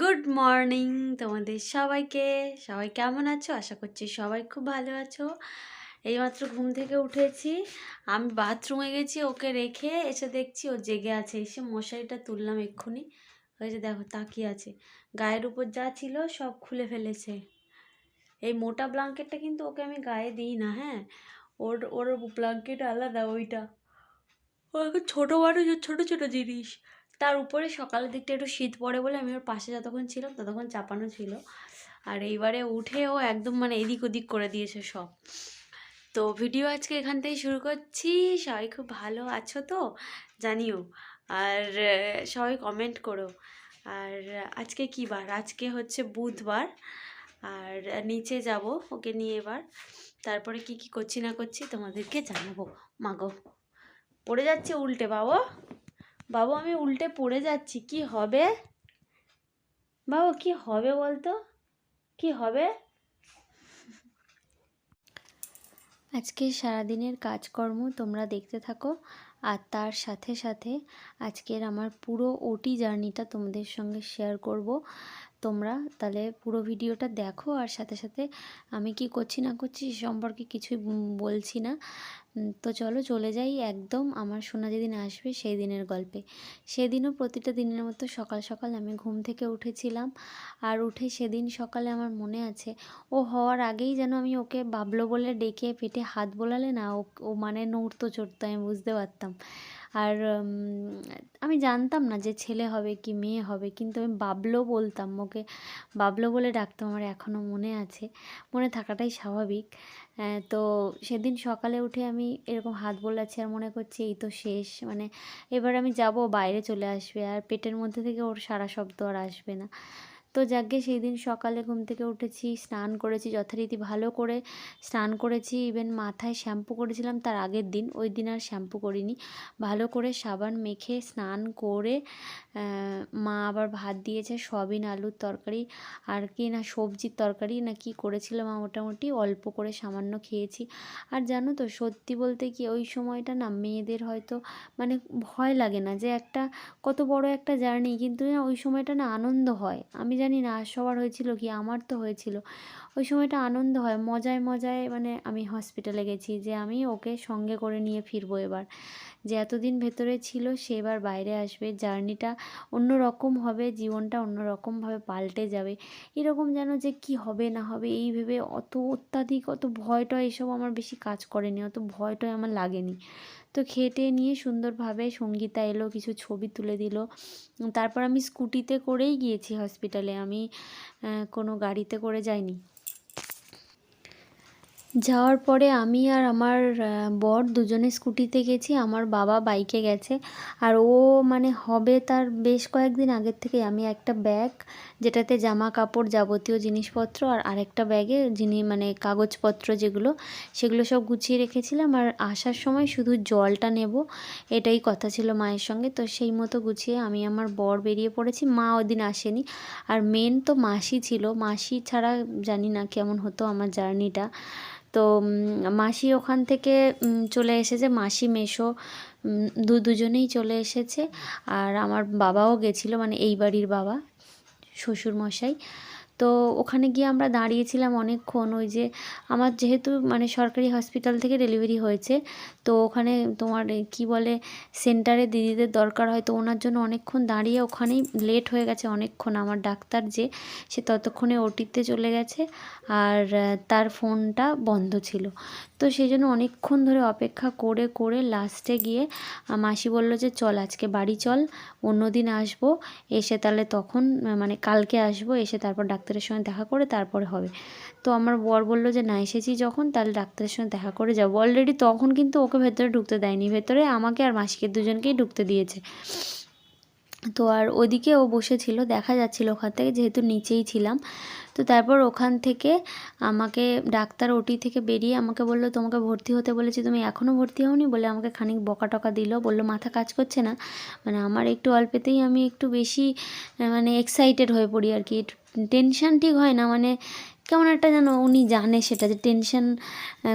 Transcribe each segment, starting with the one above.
Good morning তোমাদের সবাইকে। সবাই কেমন আছো? আশা করছি সবাই খুব ভালো আছো। এইমাত্র ঘুম থেকে উঠেছি। আমি বাথরুমে গেছি ওকে রেখে। এসে দেখছি ও জেগে আছে। এসে মশারিটা তুললাম এক্ষুনি। যে দেখো, তাকিয়ে আছে। গায়ের উপর যা ছিল সব খুলে ফেলেছে। এই মোটা ব্ল্যাঙ্কেটটা কিন্তু ওকে আমি গায়ে দিই না হ্যাঁ? ওর ওর ব্লাঙ্কেট আলাদা, ওইটা। ও এখন ছোটো ওর ছোটো ছোটো জিনিস। তার উপরে সকালের দিকটা একটু শীত পড়ে বলে আমি ওর পাশে যতক্ষণ ছিলাম ততক্ষণ চাপানো ছিল। আর এইবারে উঠে ও একদম মানে এদিক ওদিক করে দিয়েছে সব। তো ভিডিও আজকে এখান থেকে শুরু করছি। সবাই খুব ভালো আছো তো? জানিও। আর সবাই কমেন্ট করো। আর আজকে কী বার? আজকে হচ্ছে বুধবার। আর নিচে যাব ওকে নিয়ে এবার। তারপরে কি কি করছি না করছি তোমাদেরকে জানাব। মাগো। পড়ে যাচ্ছে উল্টে বাবা। বাবু, আমি উল্টে পড়ে যাচ্ছি, কি হবে? বাবু, কি হবে বলতো? কি হবে? আজকে সারাদিনের কাজকর্ম তোমরা দেখতে থাকো, আর তার সাথে সাথে আজকের আমার পুরো ওটি জার্নিটা তোমাদের সঙ্গে শেয়ার করব। তোমরা তাহলে পুরো ভিডিওটা দেখো আর সাথে সাথে আমি কি করছি না করছি সে সম্পর্কে কিছুই বলছি না। তো চলো চলে যাই একদম আমার সোনা যেদিন আসবে সেই দিনের গল্পে। সেদিনও প্রতিটা দিনের মতো সকাল সকাল আমি ঘুম থেকে উঠেছিলাম আর উঠে সেদিন সকালে আমার মনে আছে, ও হওয়ার আগেই যেন আমি ওকে বাবলো বলে ডেকে পেটে হাত বোলালে না ও মানে নড়তো চড়তো আমি বুঝতে পারতাম। আর আমি জানতাম না যে ছেলে হবে কি মেয়ে হবে, কিন্তু আমি বাবলো বলতাম, ওকে বাবলো বলে ডাকতাম, আমার এখনও মনে আছে। মনে থাকাটাই স্বাভাবিক। তো সেদিন সকালে উঠে আমি এরকম হাত বোলাচ্ছি আর মনে করছি এই তো শেষ। মানে এবার আমি যাব, বাইরে চলে আসবে, আর পেটের মধ্যে থেকে ওর সারা শব্দ আর আসবে না। তো যাকে সেই দিন সকালে ঘুম থেকে উঠেছি, স্নান করেছি যথারীতি ভালো করে স্নান করেছি। ইভেন মাথায় শ্যাম্পু করেছিলাম, তার আগের দিন। ওই দিন আর শ্যাম্পু করিনি। ভালো করে সাবান মেখে স্নান করে মা আবার ভাত দিয়েছে, সয়াবিন, আলুর তরকারি আর কি না সবজির তরকারি না কি করেছিল মা মোটামুটি অল্প করে সামান্য খেয়েছি। আর জানো তো, সত্যি বলতে কি ওই সময়টা না মেয়েদের হয়তো মানে ভয় লাগে না যে একটা কত বড় একটা জার্নি, কিন্তু ওই সময়টা না আনন্দ হয়। আমি জানি না, সবার হয়েছিল কি, আমার তো হয়েছিল। ওই সময়টা আনন্দ হয়, মজায় মজায় মানে আমি হসপিটালে গেছি যে আমি ওকে সঙ্গে করে নিয়ে ফিরবো এবার। যে এতদিন ভেতরে ছিল, সে এবার বাইরে আসবে, জার্নিটা অন্য রকম হবে, জীবনটা অন্য রকমভাবে পাল্টে যাবে। এরকম যেন যে কি হবে না হবে, এই ভেবে অত অত্যাধিক, অত ভয়টা এসব আমার বেশি কাজ করেনি, অত ভয়টয় আমার লাগেনি। তো খেটে নিয়ে সুন্দরভাবে সঙ্গীতা এলো, কিছু ছবি তুলে দিল। তারপর আমি স্কুটিতে করেই গিয়েছি হসপিটালে আমি কোনো গাড়িতে করে যাইনি। যাওয়ার পরে আমি আর আমার বর দুজনে স্কুটিতে গেছি। আমার বাবা বাইকে গেছে। আর ও মানে হবে তার বেশ কয়েকদিন আগের থেকে আমি একটা ব্যাগ যেটাতে জামা কাপড় যাবতীয় জিনিসপত্র আর আরেকটা ব্যাগে যিনি মানে কাগজপত্র যেগুলো, সেগুলো সব গুছিয়ে রেখেছিলাম। আর আসার সময় শুধু জলটা নেব, এটাই কথা ছিল মায়ের সঙ্গে। তো সেই মতো গুছিয়ে আমি আমার বর বেরিয়ে পড়েছি। মা ওদিন আসেনি। আর মেন তো মাসি ছিল। মাসি ছাড়া জানি না কেমন হতো আমার জার্নিটা। তো মাসি ওখান থেকে চলে এসেছে। মাসি মেশো দু দুজনেই চলে এসেছে। আর আমার বাবাও গেছিল মানে এই বাড়ির বাবা। শ্বশুর মশাই তো ওখানে গিয়ে আমরা দাঁড়িয়েছিলাম অনেকক্ষণ। ওই যে আমার যেহেতু মানে সরকারি হসপিটাল থেকে ডেলিভারি হয়েছে, তো ওখানে তোমার কী বলে সেন্টারে দিদিদের দরকার হয়, তো ওনার জন্য অনেকক্ষণ দাঁড়িয়ে ওখানেই লেট হয়ে গেছে অনেকক্ষণ। আমার ডাক্তার যে, সে ততক্ষণে ওটিতে চলে গেছে আর তার ফোনটা বন্ধ ছিল। তো সেই জন্য অনেকক্ষণ ধরে অপেক্ষা করে করে লাস্টে গিয়ে মাসি বলল যে, চল আজকে বাড়ি চল অন্য দিন আসব, এসে তাহলে তখন মানে কালকে আসব, এসে তারপর ডাক্তারের সঙ্গে দেখা করে তারপরে হবে। তো আমার বর বলল যে, না, এসেছি যখন, তাহলে ডাক্তারের সঙ্গে দেখা করে যাব। অলরেডি তখন কিন্তু ওকে ভেতরে ঢুকতে দেয়নি। ভেতরে আমাকে আর মাসিকে দুজনকেই ঢুকতে দিয়েছে। তো আর ওদিকে ও বসেছিল, দেখা যাচ্ছিল ওখান থেকে, যেহেতু নিচেই ছিলাম। তো তারপর ওখান থেকে আমাকে, ডাক্তার ওটি থেকে বেরিয়ে আমাকে বলল, তোমাকে ভর্তি হতে বলেছি, তুমি এখনও ভর্তি হওনি? বলে আমাকে খানিক বকা টকা দিল। বলল, মাথা কাজ করছে না। মানে আমার একটু অল্পেতেই আমি একটু বেশি মানে এক্সাইটেড হয়ে পড়ি আর কি। টেনশান ঠিক হয় না মানে কেমন একটা যেন উনি জানে সেটা যে টেনশন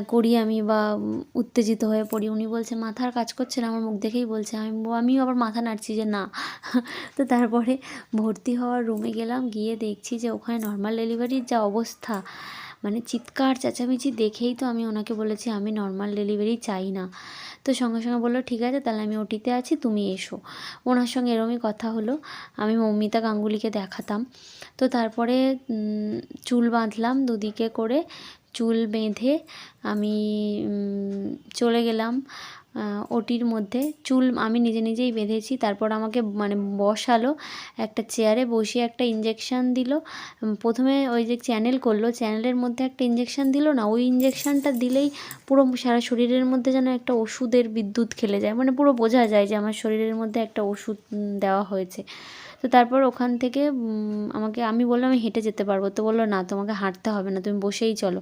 করি আমি বা উত্তেজিত হয়ে পড়ি। উনি বলছে, মাথার কাজ করছে না, আমার মুখ দেখেই বলছে। আমি আমি আমিও আবার মাথা নাড়ছি যে না। তো তারপরে ভর্তি হওয়ার রুমে গেলাম, গিয়ে দেখছি যে ওখানে নর্মাল ডেলিভারির যা অবস্থা। মানে চিৎকার, চেঁচামেচি দেখেই তো আমি ওনাকে বলেছি, আমি নর্মাল ডেলিভারি চাই না। তো সঙ্গে সঙ্গে বলল, ঠিক আছে, তাহলে আমি ওটিতে আছি, তুমি এসো। ওনার সঙ্গে এরমই কথা হলো। আমি মৌমিতা গাঙ্গুলিকে দেখাতাম। তো তারপরে চুল বাঁধলাম দুদিকে করে। চুল বেঁধে আমি চলে গেলাম ওটির মধ্যে। চুল আমি নিজে নিজেই বেঁধেছি, তারপর আমাকে মানে বসালো একটা চেয়ারে, বসিয়ে একটা ইঞ্জেকশান দিল। প্রথমে ওই যে চ্যানেল করল চ্যানেলের মধ্যে একটা ইঞ্জেকশান দিল না, ওই ইঞ্জেকশানটা দিলেই পুরো সারা শরীরের মধ্যে যেন একটা ওষুধের বিদ্যুৎ খেলে যায়। মানে পুরো বোঝা যায় যে আমার শরীরের মধ্যে একটা ওষুধ দেওয়া হয়েছে। তো তারপর ওখান থেকে আমাকে, আমি বললাম, আমি হেঁটে যেতে পারব। তো বলল, না, তোমাকে হাঁটতে হবে না, তুমি বসেই চলো।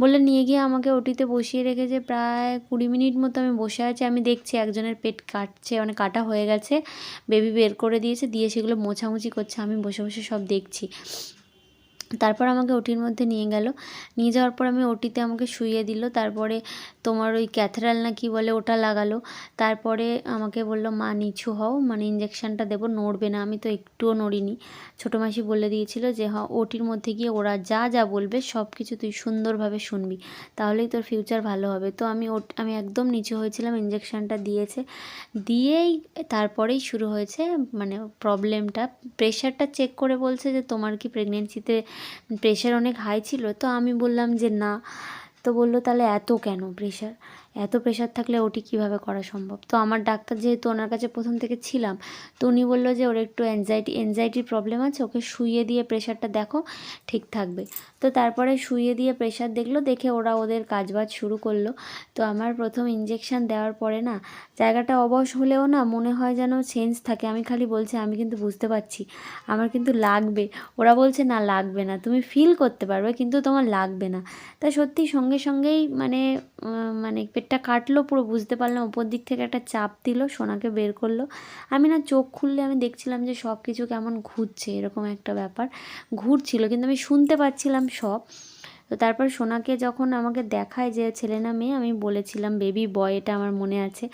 বলে নিয়ে গিয়ে আমাকে ওটিতে বসিয়ে রেখেছে প্রায় কুড়ি মিনিট মতো আমি বসে আছি। আমি দেখছি একজনের পেট কাটছে মানে কাটা হয়ে গেছে, বেবি বের করে দিয়েছে, দিয়ে সেগুলো মোছামুছি করছে, আমি বসে বসে সব দেখছি। তারপর আমাকে ওটির মধ্যে নিয়ে গেল। নিয়ে যাওয়ার পর আমি ওটিতে আমাকে শুইয়ে দিল। তারপরে তোমার ওই ক্যাথেরাল না কি বলে ওটা লাগালো। তারপরে আমাকে বলল, মা, নিচু হও মানে ইঞ্জেকশানটা দেবো, নড়বে না, আমি তো একটুও নড়িনি। ছোটো মাসি বলে দিয়েছিল যে হ ওটির মধ্যে গিয়ে ওরা যা যা বলবে সব কিছু তুই সুন্দরভাবে শুনবি, তাহলেই তোর ফিউচার ভালো হবে। তো আমি ওট, আমি একদম নিচু হয়েছিলাম ইঞ্জেকশানটা দিয়েছে। দিয়েই তারপরেই শুরু হয়েছে মানে প্রবলেমটা প্রেশারটা চেক করে বলছে যে, তোমার কি প্রেগনেন্সিতে প্রেশার অনেক হাই ছিল? তো আমি বললাম যে, না। তো বলল তাহলে এত কেন প্রেশার এত প্রেশার থাকলে ওটি কীভাবে করা সম্ভব? তো আমার ডাক্তার যেহেতু ওনার কাছে প্রথম থেকে ছিলাম, তো উনি বলল যে ওর একটু অ্যাংজাইটি অ্যাংজাইটির প্রবলেম আছে, ওকে শুয়ে দিয়ে প্রেশারটা দেখো, ঠিক থাকবে। তো তারপরে শুয়ে দিয়ে প্রেশার দেখল, দেখে ওরা ওদের কাজবাজ শুরু করল। তো আমার প্রথম ইঞ্জেকশান দেওয়ার পরে না, জায়গাটা অবশ হলেও না মনে হয় যেন চেঞ্জ থাকে। আমি খালি বলছি, আমি কিন্তু বুঝতে পারছি। আমার কিন্তু লাগবে। ওরা বলছে, না, লাগবে না। তুমি ফিল করতে পারবে, কিন্তু তোমার লাগবে না। তা সত্যি সঙ্গে সঙ্গেই মানে মানে পেটটা কাটলো, পুরো বুঝতে পারলাম, ওপর দিক থেকে একটা চাপ দিল, সোনাকে বের করল। আমি না চোখ খুললে আমি দেখছিলাম যে সব কিছু কেমন ঘুরছে, এরকম একটা ব্যাপার। ঘুরছিল, কিন্তু আমি শুনতে পাচ্ছিলাম সব। তো তারপর সোনাকে যখন আমাকে দেখায় যে ছেলে না মেয়ে, আমি বলেছিলাম, বেবি বয়, এটা আমার মনে আছে।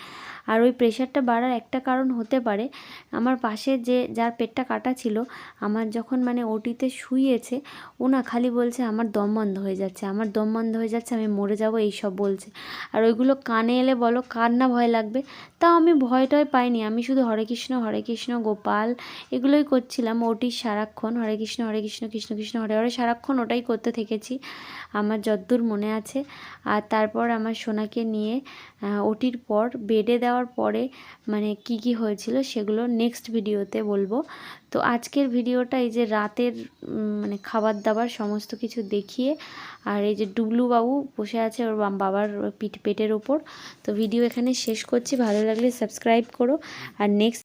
আর ওই প্রেশারটা বাড়ার একটা কারণ হতে পারে। আমার পাশে যে, যার পেটটা কাটা ছিল, আমার যখন মানে ওটিতে শুইয়েছে, ও না খালি বলছে, আমার দম বন্ধ হয়ে যাচ্ছে, আমার দম বন্ধ হয়ে যাচ্ছে, আমি মরে যাব এই সব বলছে। আর ওইগুলো কানে এলে বলো, কার না ভয় লাগবে? তাও আমি ভয় টয় পাইনি। আমি শুধু হরে কৃষ্ণ হরে কৃষ্ণ, গোপাল এগুলোই করছিলাম। ওটির সারাক্ষণ হরে কৃষ্ণ হরে কৃষ্ণ কৃষ্ণ কৃষ্ণ, হরে হরে সারাক্ষণ ওটাই করতে থেকেছি। আমার যদ্দূর মনে আছে। আর তারপর আমার সোনাকে নিয়ে ওটির পর, বেডে দেওয়ার পরে মানে কি কি হয়েছিল সেগুলো নেক্সট ভিডিওতে বলব। তো আজকের ভিডিওটা এই যে রাতের মানে খাবার দাবার সমস্ত কিছু দেখিয়ে, আর এই যে ডুবলু বাবু বসে আছে ওর বাবার পিঠ, পেটের ওপর। তো ভিডিও এখানে শেষ করছি। ভালো লাগলে সাবস্ক্রাইব করো। আর নেক্সট